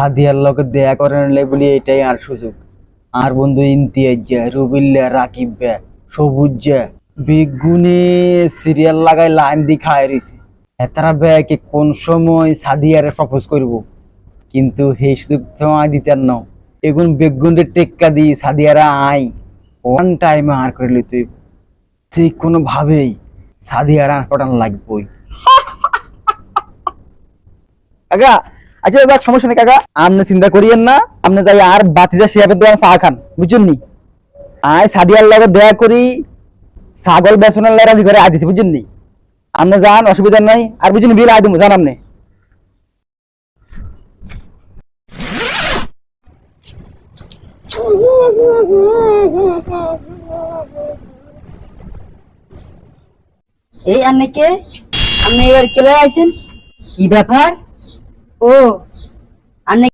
সাদিয়ার লোকে দেয়া করেন বলি এটাই আর সুযোগ। আর বন্ধু ইমতিয়াজ যা রুবিল্লা, রাকিব সবুজ যা বেগুনে সিরিয়াল লাগাই লাইন দি খায় রইছে। এতারা ব্যাকে কোন সময় সাদিয়ারে প্রপোজ করব? কিন্তু সেই সুযোগ তোমায় দিতেন না। এগুন বেগুনের টেক্কা দি সাদিয়ারা আই ওয়ান টাইমে আর করে লই তুই যে কোনো ভাবেই সাদিয়ারা পটান লাগবই। কাকা আচ্ছা এবার সমস্যা নেই, কাকা। আপনি চিন্তা করিয়েন না। আপনি যাই আর বাতিজা শিয়াবের দোকান চা খান, বুঝছেন নি? আয় সাদিয়ার লগে দেয়া করি, ছাগল বেসনের লাগে ঘরে আয় দিছি বুঝছেন নি? আপনি যান, অসুবিধা নাই। আর বুঝছেন বিল আয় দিব, জান আপনি। এই আপনি আপনি এবার চলে আইছেন? কি ব্যাপার? 오